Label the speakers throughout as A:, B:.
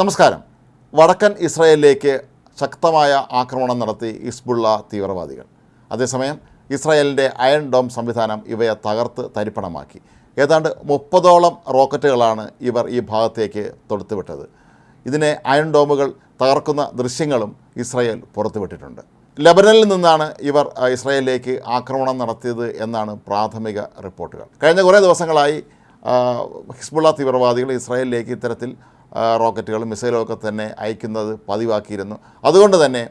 A: നമസ്കാരം. വടക്കൻ ഇസ്രായേലിലേക്ക് ശക്തമായ ആക്രമണം നടത്തി ഇസ്ബുള്ള തീവ്രവാദികൾ. അതേസമയം ഇസ്രായേലിന്റെ അയൺ ഡോം സംവിധാനം ഇവയെ തകർത്ത് തരിപ്പണമാക്കി. ഏതാണ്ട് മുപ്പതോളം റോക്കറ്റുകളാണ് ഇവർ ഈ ഭാഗത്തേക്ക് തൊടുത്തുവിട്ടത്. ഇതിനെ അയൺ ഡോമുകൾ തകർക്കുന്ന ദൃശ്യങ്ങളും ഇസ്രായേൽ പുറത്തുവിട്ടിട്ടുണ്ട്. ലബനനിൽ നിന്നാണ് ഇവർ ഇസ്രായേലിലേക്ക് ആക്രമണം നടത്തിയത് എന്നാണ് പ്രാഥമിക റിപ്പോർട്ടുകൾ. കഴിഞ്ഞ കുറേ ദിവസങ്ങളായി ഹിസ്ബുള്ള തീവ്രവാദികൾ ഇസ്രായേലിലേക്ക് ഇത്തരത്തിൽ റോക്കറ്റുകളും മിസൈലുകളൊക്കെ തന്നെ അയക്കുന്നത് പതിവാക്കിയിരുന്നു. അതുകൊണ്ട് തന്നെ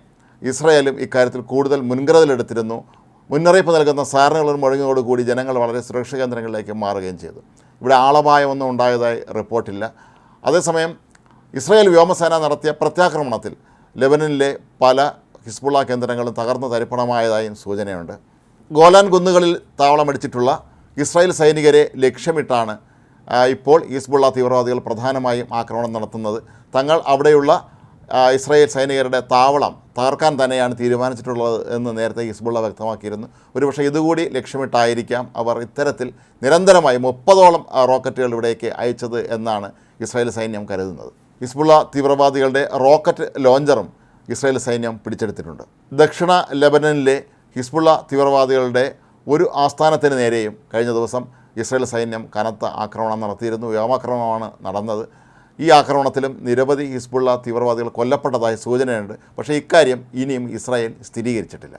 A: ഇസ്രായേലും ഇക്കാര്യത്തിൽ കൂടുതൽ മുൻകരുതലെടുത്തിരുന്നു മുന്നറിയിപ്പ് നൽകുന്ന സാറിനുകൾ മുഴങ്ങിയോടുകൂടി ജനങ്ങൾ വളരെ സുരക്ഷാ കേന്ദ്രങ്ങളിലേക്ക് മാറുകയും ചെയ്തു. ഇവിടെ ആളപായമൊന്നും ഉണ്ടായതായി റിപ്പോർട്ടില്ല. അതേസമയം ഇസ്രായേൽ വ്യോമസേന നടത്തിയ പ്രത്യാക്രമണത്തിൽ ലെബനനിലെ പല ഹിസ്ബുള്ള കേന്ദ്രങ്ങളും തകർന്നു തരിപ്പണമായതായും സൂചനയുണ്ട്. ഗോലാൻ കുന്നുകളിൽ താവളമടിച്ചിട്ടുള്ള ഇസ്രായേൽ സൈനികരെ ലക്ഷ്യമിട്ടാണ് ഇപ്പോൾ ഈസ്ബുള്ള തീവ്രവാദികൾ പ്രധാനമായും ആക്രമണം നടത്തുന്നത്. തങ്ങൾ അവിടെയുള്ള ഇസ്രായേൽ സൈനികരുടെ താവളം തകർക്കാൻ തന്നെയാണ് തീരുമാനിച്ചിട്ടുള്ളത് എന്ന് നേരത്തെ ഹിസ്ബുള്ള വ്യക്തമാക്കിയിരുന്നു. ഒരുപക്ഷെ ഇതുകൂടി ലക്ഷ്യമിട്ടായിരിക്കാം അവർ ഇത്തരത്തിൽ നിരന്തരമായി മുപ്പതോളം റോക്കറ്റുകൾ ഇവിടേക്ക് അയച്ചത് എന്നാണ് ഇസ്രായേൽ സൈന്യം കരുതുന്നത്. ഹിസ്ബുള്ള തീവ്രവാദികളുടെ റോക്കറ്റ് ലോഞ്ചറും ഇസ്രായേൽ സൈന്യം പിടിച്ചെടുത്തിട്ടുണ്ട്. ദക്ഷിണ ലെബനനിലെ ഹിസ്ബുള്ള തീവ്രവാദികളുടെ ഒരു ആസ്ഥാനത്തിന് നേരെയും കഴിഞ്ഞ ദിവസം ഇസ്രായേൽ സൈന്യം കനത്ത ആക്രമണം നടത്തിയിരുന്നു. വ്യോമാക്രമണമാണ് നടന്നത്. ഈ ആക്രമണത്തിലും നിരവധി ഹിസ്ബുള്ള തീവ്രവാദികൾ കൊല്ലപ്പെട്ടതായി സൂചനയുണ്ട്. പക്ഷേ ഇക്കാര്യം ഇനിയും ഇസ്രായേൽ സ്ഥിരീകരിച്ചിട്ടില്ല.